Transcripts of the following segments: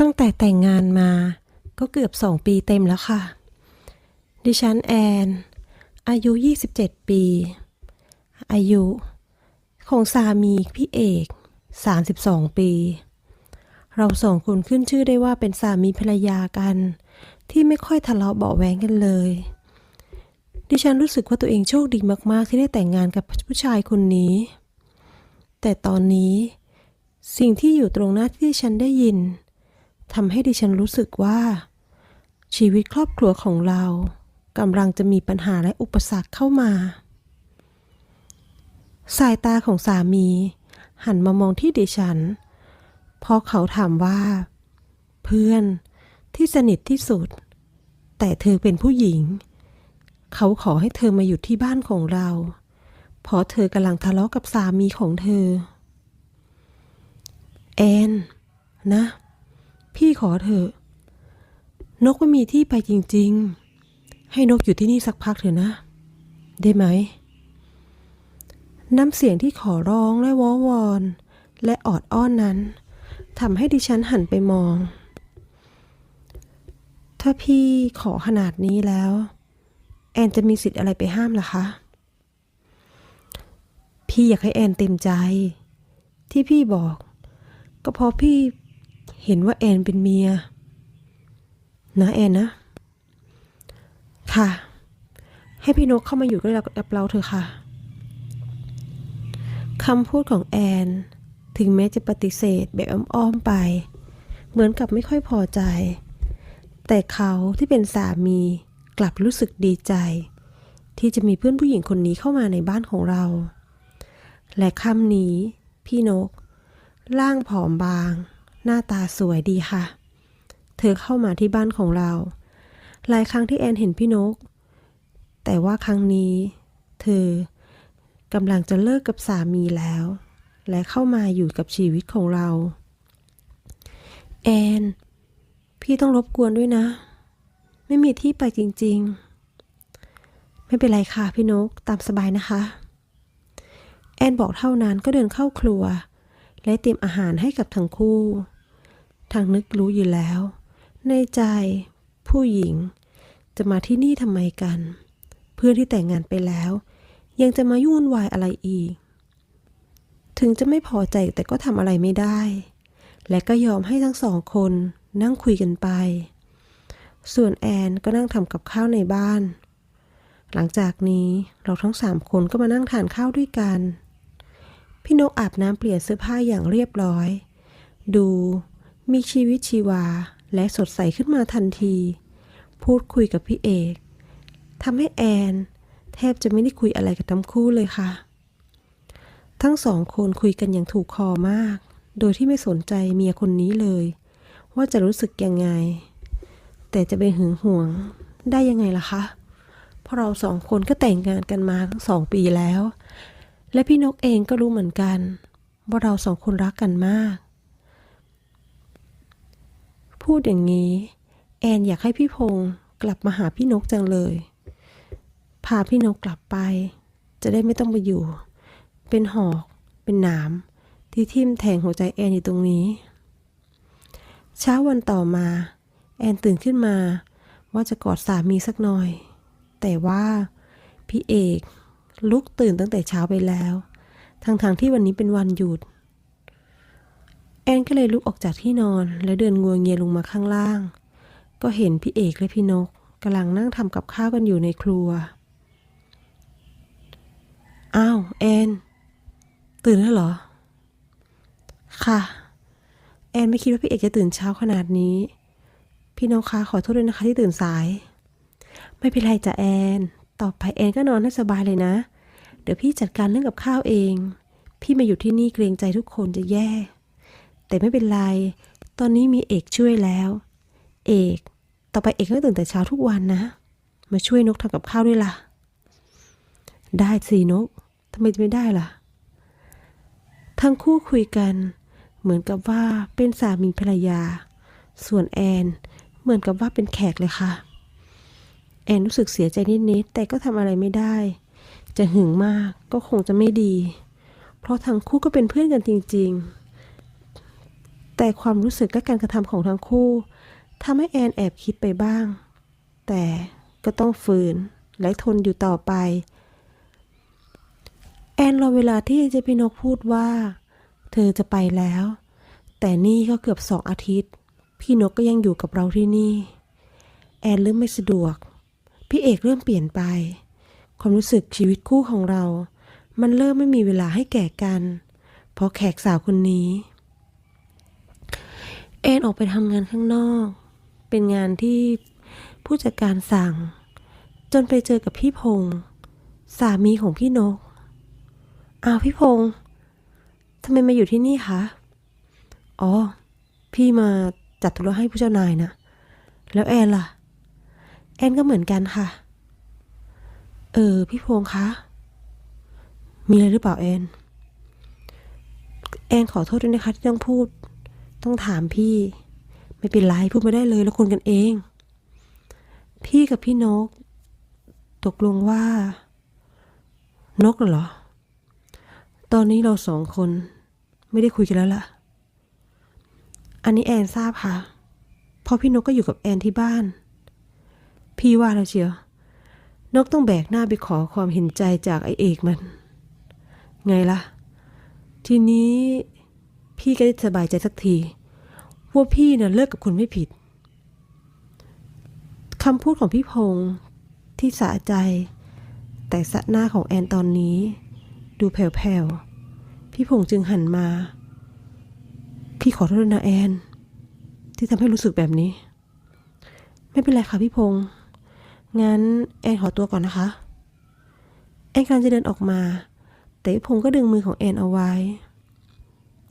ตั้งแต่แต่งงานมาก็เกือบสองปีเต็มแล้วค่ะ ดิฉันแอน อายุ 27 ปี อายุ ของสามีพี่เอก 32 ปี เราสองคนขึ้นชื่อได้ว่าเป็นสามีภรรยากัน ที่ไม่ค่อยทะเลาะเบาะแว้งกันเลย ดิฉันรู้สึกว่าตัวเองโชคดีมาก ๆ ที่ได้แต่งงานกับผู้ชายคนนี้ แต่ตอนนี้ สิ่งที่อยู่ตรงหน้าที่ดิฉันได้ยินทำให้ดิฉันรู้สึกว่า ชีวิตครอบครัวของเรากำลังจะมีปัญหาและอุปสรรคเข้ามา สายตาของสามี หันมามองที่ดิฉันพราะเขาถามว่า เพื่อนที่สนิทที่สุด แต่เธอเป็นผู้หญิง เขาขอให้เธอมาอยู่ที่บ้านของเรา เพราะเธอกำลังทะเลาะกับสามีของเธอ แอน นะ พี่ขอเถอะ นกไม่มีที่ไปจริง ๆ ให้นกอยู่ที่นี่สักพักเถอะนะ ได้ไหม น้ำเสียงที่ขอร้องและวอวอน และออดอ้อนนั้นทำให้ดิฉันหันไปมอง ถ้าพี่ขอขนาดนี้แล้ว แอนจะมีสิทธิ์อะไรไปห้ามล่ะคะ พี่อยากให้แอนเต็มใจ ที่พี่บอก ก็เพราะพี่เห็นว่าแอนเป็นเมีย นะแอนนะ ค่ะ ให้พี่นกเข้ามาอยู่กับเราเถอะค่ะคำพูดของแอน ถึงแม้จะปฏิเสธแบบอ้อมๆไป เหมือนกับไม่ค่อยพอใจ แต่เขาที่เป็นสามี กลับรู้สึกดีใจ ที่จะมีเพื่อนผู้หญิงคนนี้เข้ามาในบ้านของเรา และค่ำนี้ พี่นก ร่างผอมบาง หน้าตาสวยดีค่ะ เธอเข้ามาที่บ้านของเรา หลายครั้งที่แอนเห็นพี่นก แต่ว่าครั้งนี้ เธอกำลังจะเลิกกับสามีแล้ว และเข้ามาอยู่กับชีวิตของเรา แอน พี่ต้องรบกวนด้วยนะ ไม่มีที่ไปจริง ๆ ไม่เป็นไรค่ะพี่นกตามสบายนะคะ แอนบอกเท่านั้นก็เดินเข้าครัว และเตรียมอาหารให้กับทั้งคู่ ทางนึกรู้อยู่แล้ว ในใจ ผู้หญิง จะมาที่นี่ทำไมกัน เพื่อนที่แต่งงานไปแล้ว ยังจะมายุ่นวายอะไรอีก ถึงจะไม่พอใจแต่ก็ทำอะไรไม่ได้ และก็ยอมให้ทั้งสองคนนั่งคุยกันไป ส่วนแอนก็นั่งทำกับข้าวในบ้าน หลังจากนี้เราทั้งสามคนก็มานั่งทานข้าวด้วยกัน พี่นกอาบน้ำเปลี่ยนเสื้อผ้าอย่างเรียบร้อย ดูมีชีวิตชีวาและสดใสขึ้นมาทันที พูดคุยกับพี่เอกทำให้แอน แทบจะไม่ได้คุยอะไรกับทั้งคู่เลยค่ะ ทั้งสองคนคุยกันอย่างถูกคอมาก โดยที่ไม่สนใจเมียคนนี้เลย ว่าจะรู้สึกยังไง แต่จะไปหึงหวงได้ยังไงล่ะคะ เพราะเราสองคนก็แต่งงานกันมาทั้งสองปีแล้ว และพี่นกเองก็รู้เหมือนกัน ว่าเราสองคนรักกันมาก พูดอย่างนี้ แอนอยากให้พี่พงศ์กลับมาหาพี่นกจังเลย พาพี่นกกลับไป จะได้ไม่ต้องไปอยู่ เป็นหอก เป็นหนาม ที่ทิ่มแทงหัวใจแอนอยู่ตรงนี้ เช้าวันต่อมา แอนตื่นขึ้นมา ว่าจะกอดสามีสักหน่อย แต่ว่าพี่เอกลุกตื่นตั้งแต่เช้าไปแล้ว ทั้งๆทที่วันนี้เป็นวันหยุด แอนก็เลยลุกออกจากที่นอนและเดินงัวเงียลงมาข้างล่าง ก็เห็นพี่เอกและพี่นกกำลังนั่งทำกับข้าวกันอยู่ในครัว อ้าว แอน ตื่นแล้วเหรอ ค่ะ แอนไม่คิดว่าพี่เอกจะตื่นเช้าขนาดนี้ พี่นกคะขอโทษด้วยนะคะที่ตื่นสาย ไม่เป็นไรจ้ะแอน ต่อไปแอนก็นอนให้สบายเลยนะ เดี๋ยวพี่จัดการเรื่องกับข้าวเอง พี่มาอยู่ที่นี่เกรงใจทุกคนจะแย่ แต่ไม่เป็นไร ตอนนี้มีเอกช่วยแล้ว เอก ต่อไปเอกก็ตื่นแต่เช้าทุกวันนะ มาช่วยนกทำกับข้าวด้วยล่ะ ได้สินกทำไมจะไม่ได้ล่ะ ทั้งคู่คุยกัน เหมือนกับว่าเป็นสามีภรรยา ส่วนแอน เหมือนกับว่าเป็นแขกเลยค่ะ แอนรู้สึกเสียใจนิดๆแต่ก็ทำอะไรไม่ได้ จะหึงมากก็คงจะไม่ดี เพราะทั้งคู่ก็เป็นเพื่อนกันจริง ๆ แต่ความรู้สึกและการกระทำของทั้งคู่ทำให้แอนแอบคิดไปบ้าง แต่ก็ต้องฝืนและทนอยู่ต่อไป แอนรอเวลาที่เจพี่นกพูดว่า เธอจะไปแล้ว แต่นี่ก็เกือบสองอาทิตย์ พี่นกก็ยังอยู่กับเราที่นี่ แอนเริ่มไม่สะดวก พี่เอกเริ่มเปลี่ยนไป ความรู้สึกชีวิตคู่ของเรา มันเริ่มไม่มีเวลาให้แก่กัน เพราะแขกสาวคนนี้ แอนออกไปทำงานข้างนอก เป็นงานที่ผู้จัดการสั่ง จนไปเจอกับพี่พงษ์สามีของพี่นก อ้าวพี่พงษ์ทำไมมาอยู่ที่นี่คะ อ๋อ พี่มา จัดธุระให้ผู้เจ้านายนะ แล้วแอนล่ะ แอนก็เหมือนกันค่ะ เออ พี่พงษ์คะ มีอะไรหรือเปล่าแอน แอนขอโทษด้วยนะคะที่ต้องพูด ต้องถามพี่ ไม่เป็นไรพูดไม่ได้เลยแล้วคนกันเอง พี่กับพี่นก ตกลงว่า นกเหรอ ตอนนี้เราสองคน ไม่ได้คุยกันแล้วล่ะ อันนี้แอนทราบค่ะ เพราะพี่นกก็อยู่กับแอนที่บ้าน พี่ว่าแล้วเชียวนกต้องแบกหน้าไปขอความเห็นใจจากไอเอกมัน ไงล่ะ ทีนี้พี่ก็ได้สบายใจสักทีว่าพี่เน่ะเลิกกับคุณไม่ผิดคำพูดของพี่พงษ์ที่สะใจ แต่สะหน้าของแอนตอนนี้ ดูแผ่วๆ พี่พงษ์จึงหันมา พี่ขอโทษนะแอน ที่ทำให้รู้สึกแบบนี้ ไม่เป็นไรค่ะพี่พงษ์งั้นแอนขอตัวก่อนนะคะ แอนกำลังจะเดินออกมา แต่พี่พงษ์ก็ดึงมือของแอนเอาไว้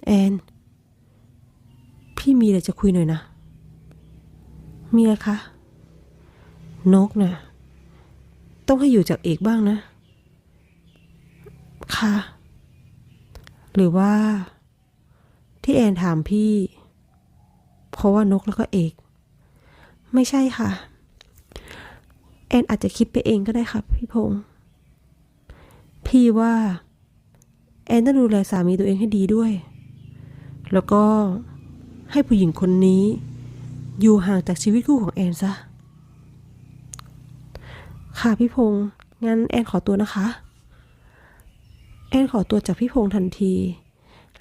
แอน พี่มีอะไรจะคุยหน่อยนะ มีอะไรคะ นกนะ่ะต้องให้อยู่จากเอกบ้างนะ ค่ะ หรือว่า ที่แอนถามพี่ เพราะว่านกแล้วก็เอก ไม่ใช่ค่ะ แอนอาจจะคิดไปเองก็ได้ครับพี่พงษ์พี่ว่า แอนต้องดูแลสามีตัวเองให้ดีด้วย แล้วก็ให้ผู้หญิงคนนี้ อยู่ห่างจากชีวิตคู่ของแอนซะ ค่ะพี่พงษ์งั้นแอนขอตัวนะคะ แอนขอตัวจากพี่พงษ์ทันที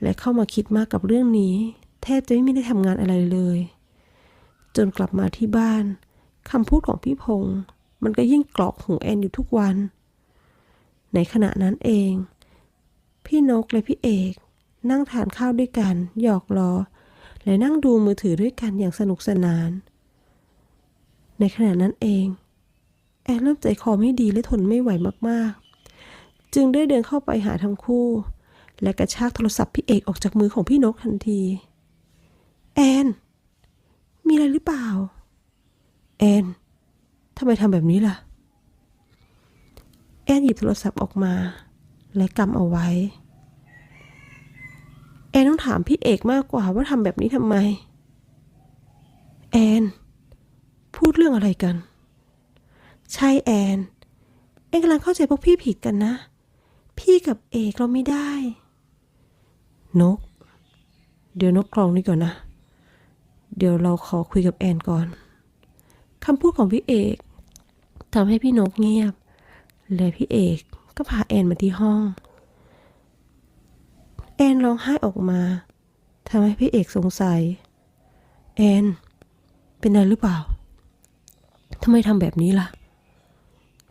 และเข้ามาคิดมากกับเรื่องนี้ แทบจะไม่ได้ทำงานอะไรเลย จนกลับมาที่บ้านคำพูดของพี่พงษ์มันก็ยิ่งกรอกหูแอนอยู่ทุกวัน ในขณะนั้นเอง พี่นกและพี่เอก นั่งทานข้าวด้วยกัน หยอกล้อ และนั่งดูมือถือด้วยกันอย่างสนุกสนาน ในขณะนั้นเอง แอนเริ่มใจคอไม่ดีและทนไม่ไหวมากๆ จึงได้เดินเข้าไปหาทั้งคู่ และกระชากโทรศัพท์พี่เอกออกจากมือของพี่นกทันที แอน มีอะไรหรือเปล่า แอนทำไมทำแบบนี้ล่ะ แอนหยิบโทรศัพท์ออกมา และกำเอาไว้ แอนต้องถามพี่เอกมากกว่าว่าทำแบบนี้ทำไม แอน พูดเรื่องอะไรกัน ใช่แอนแอนกำลังเข้าใจพวกพี่ผิดกันนะ พี่กับเอกเราไม่ได้ นก เดี๋ยวนกกรองนี่ก่อนนะ เดี๋ยวเราขอคุยกับแอนก่อนคำพูดของพี่เอกทำให้พี่นกเงียบ และพี่เอกก็พาแอนมาที่ห้อง แอนร้องไห้ออกมาทำให้พี่เอกสงสัย แอน เป็นอะไรหรือเปล่าทำไมทำแบบนี้ล่ะ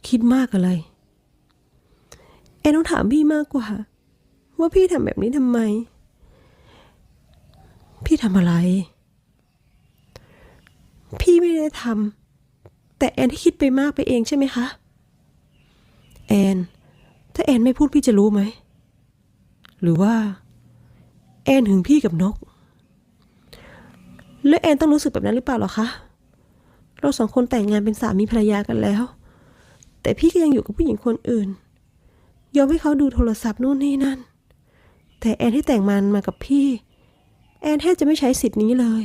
คิดมากอะไร แอนต้องถามพี่มากกว่า ว่าพี่ทำแบบนี้ทำไม พี่ทำอะไร พี่ไม่ได้ทำแต่แอนที่คิดไปมากไปเองใช่ไหมคะ แอน ถ้าแอนไม่พูดพี่จะรู้ไหม หรือว่า แอนหึงพี่กับนก แล้วแอนต้องรู้สึกแบบนั้นหรือเปล่าหรอคะ เราสองคนแต่งงานเป็นสามีภรรยากันแล้ว แต่พี่ก็ยังอยู่กับผู้หญิงคนอื่น ยอมให้เขาดูโทรศัพท์นู่นนี่นั่น แต่แอนที่แต่งมันมากับพี่ แอนแทบจะไม่ใช้สิทธิ์นี้เลย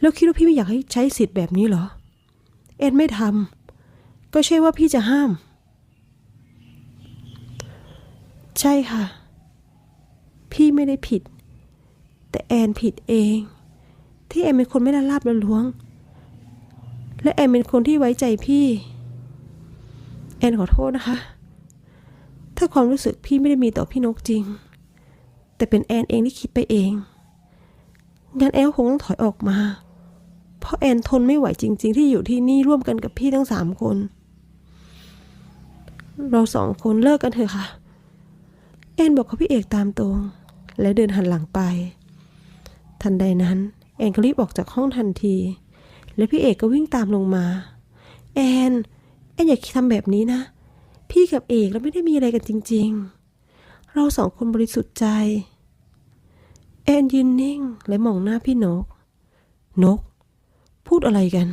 แล้วคิดว่าพี่ไม่อยากให้ใช้สิทธิ์แบบนี้เหรอ แอนไม่ทำก็ใช่ว่าพี่จะห้าม ใช่ค่ะ พี่ไม่ได้ผิด แต่แอนผิดเอง ที่แอนเป็นคนไม่ละลาบละล้วง และแอนเป็นคนที่ไว้ใจพี่ แอนขอโทษนะคะ ถ้าความรู้สึกพี่ไม่ได้มีต่อพี่นกจริง แต่เป็นแอนเองที่คิดไปเองงั้นแอนคงต้องถอยออกมา เพราะแอนทนไม่ไหวจริง ๆ ที่อยู่ที่นี่ร่วมกันกับพี่ทั้งสามคน เราสองคนเลิกกันเถอะค่ะ แอนบอกกับพี่เอกตามตรง และเดินหันหลังไป ทันใดนั้น แอนก็รีบออกจากห้องทันที และพี่เอกก็วิ่งตามลงมา แอน แอนอย่าทำแบบนี้นะ พี่กับเอกเราไม่ได้มีอะไรกันจริง ๆ เราสองคนบริสุทธิ์ใจ แอนยืนนิ่งและมองหน้าพี่นก นก พูดอะไรกัน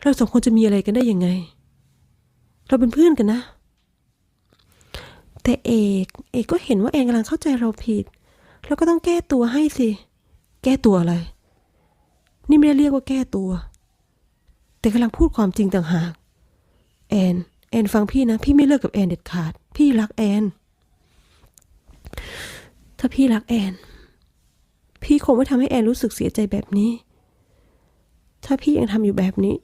เราสองคนจะมีอะไรกันได้ยังไง เราเป็นเพื่อนกันนะ แต่เอก เอกก็เห็นว่าแอนกำลังเข้าใจเราผิด เราก็ต้องแก้ตัวให้สิ แก้ตัวอะไร นี่ไม่ได้เรียกว่าแก้ตัว แต่กำลังพูดความจริงต่างหาก แอน แอนฟังพี่นะ พี่ไม่เลิกกับแอนเด็ดขาด พี่รักแอน ถ้าพี่รักแอน พี่คงไม่ทำให้แอนรู้สึกเสียใจแบบนี้ ถ้าพี่ยังทำอยู่แบบนี้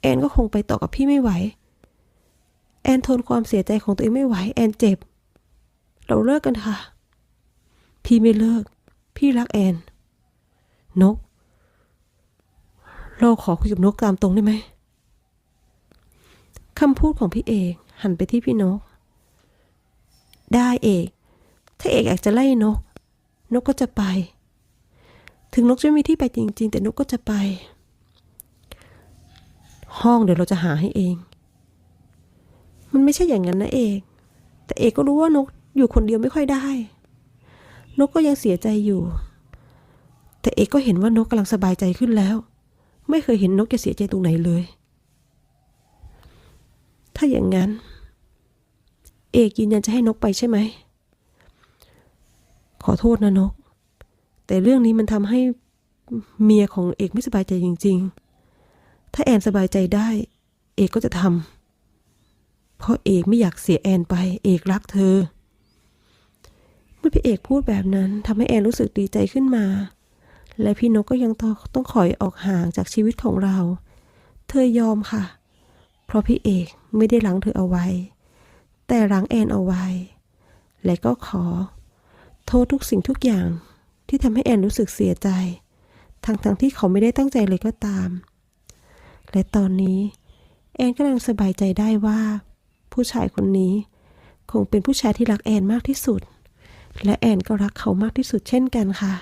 แอนก็คงไปต่อกับพี่ไม่ไหว แอนทนความเสียใจของตัวเองไม่ไหว แอนเจ็บ เราเลิกกันค่ะ พี่ไม่เลิก พี่รักแอน นก เราขอคุยกับนกตามตรงได้ไหมคำพูดของพี่เอกหันไปที่พี่นก ได้เอก ถ้าเอกอยากจะไล่นก นกก็จะไป ถึงนกจะมีที่ไปจริง ๆ แต่นกก็จะไป ห้องเดี๋ยวเราจะหาให้เอง มันไม่ใช่อย่างนั้นนะเอก แต่เอกก็รู้ว่านกอยู่คนเดียวไม่ค่อยได้ นกก็ยังเสียใจอยู่ แต่เอกก็เห็นว่านกกำลังสบายใจขึ้นแล้ว ไม่เคยเห็นนกจะเสียใจตรงไหนเลย ถ้าอย่างนั้น เอกยืนยันจะให้นกไปใช่ไหม ขอโทษนะนก แต่เรื่องนี้มันทำให้เมียของเอกไม่สบายใจจริง ๆ ถ้าแอนสบายใจได้ เอกก็จะทำเพราะเอกไม่อยากเสียแอนไป เอกรักเธอ เมื่อพี่เอกพูดแบบนั้นทำให้แอนรู้สึกดีใจขึ้นมา และพี่นกก็ยังต้องต้องขอยออกห่างจากชีวิตของเรา เธอยอมค่ะ เพราะพี่เอกไม่ได้รั้งเธอเอาไว้ แต่รั้งแอนเอาไว้ และก็ขอ โทษทุกสิ่งทุกอย่างที่ทำให้แอนรู้สึกเสียใจ ทั้งๆทที่เขาไม่ได้ตั้งใจเลยก็ตาม และตอนนี้ แอนกำลังสบายใจได้ว่า ผู้ชายคนนี้ คงเป็นผู้ชายที่รักแอนมากที่สุด และแอนก็รักเขามากที่สุดเช่นกันค่ะ